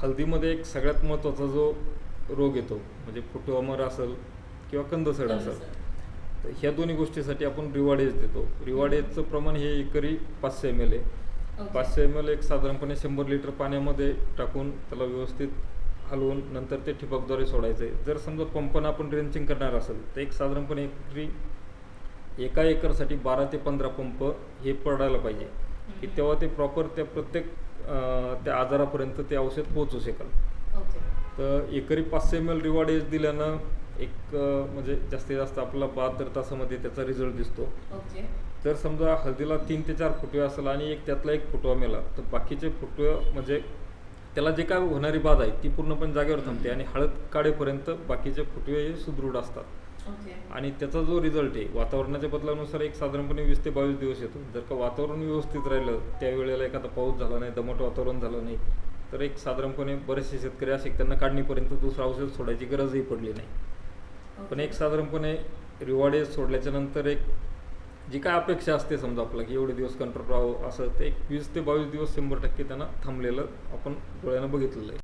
हळदीमध्ये एक सगळ्यात महत्त्वाचा जो रोग येतो म्हणजे फुटवामर असेल किंवा कंदसड असेल तर ह्या दोन्ही गोष्टीसाठी आपण रिवाडेज देतो. रिवाडेजचं प्रमाण हे एकरी पाचशे एम एल आहे. पाचशे एम एल एक साधारणपणे शंभर लिटर पाण्यामध्ये टाकून त्याला व्यवस्थित हलवून नंतर ते ठिबकद्वारे सोडायचं. आहे जर समजा पंपानं आपण ड्रेंचिंग करणार असेल तर एक साधारणपणे एकरी एका एकरसाठी बारा ते पंधरा पंप हे पडायला पाहिजे. की. तेव्हा ते प्रॉपर त्या प्रत्येक त्या आजारापर्यंत ते औषध पोहोचू शकेल. तर एकरी पाचशे एम एल रिवॉर्डेज दिल्यानं एक म्हणजे जास्तीत जास्त आपला बहात्तर तासामध्ये त्याचा रिझल्ट दिसतो. जर समजा हळदीला तीन ते चार फुटवे असेल आणि एक त्यातला एक फुटवा मेला तर बाकीचे फुटवे म्हणजे त्याला जे काय होणारी बाधा आहे ती पूर्णपणे जागेवर थांबते आणि हळद काढेपर्यंत बाकीचे फुटवे हे सुदृढ असतात. आणि त्याचा जो रिझल्ट आहे वातावरणाच्या बदलानुसार एक साधारणपणे वीस ते बावीस दिवस येतो. जर का वातावरण व्यवस्थित राहिलं त्यावेळेला एखादा पाऊस झाला नाही दमट वातावरण झालं नाही तर एक साधारणपणे बरेचसे शेतकरी असे त्यांना काढणीपर्यंत दुसरं औषध सोडायची गरजही पडली नाही. पण एक साधारणपणे रिवॉर्डेज सोडल्याच्या नंतर एक जी काय अपेक्षा असते समजा आपला की एवढे दिवस कंट्रोल राहावं असं ते एक वीस ते बावीस दिवस शंभर टक्के त्यांना थांबलेलं आपण डोळ्यानं बघितलेलं आहे.